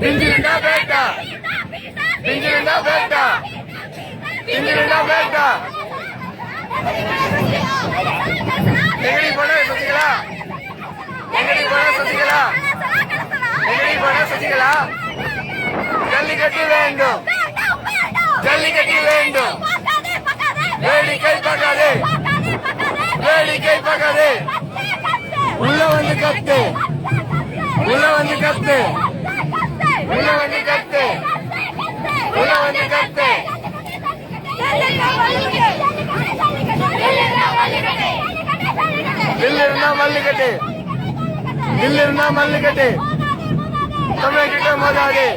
பிஞ்சிருந்தா பேட்டா பிஞ்சிருந்தா பேட்டா பிஞ்சிருந்தா பேட்டா எங்கடி போன சசிகலா எங்கடி போன சசிகலா எங்கடி போன சசிகலா ஜல்லிக்கட்டு வேண்டும் ஜல்லிக்கட்டு வேண்டும். வேடிக்கை பார்க்காதே. வேடிக்கை பார்க்காதே. உள்ள வந்து கத்து. கத்து உள்ள வந்து கத்து உள்ள வந்து கத்து தில் இருந்தா மல்லுக்கட்டு. தில் இருந்தா மல்லுக்கட்டு. தமிழகிட்ட மோதாதே.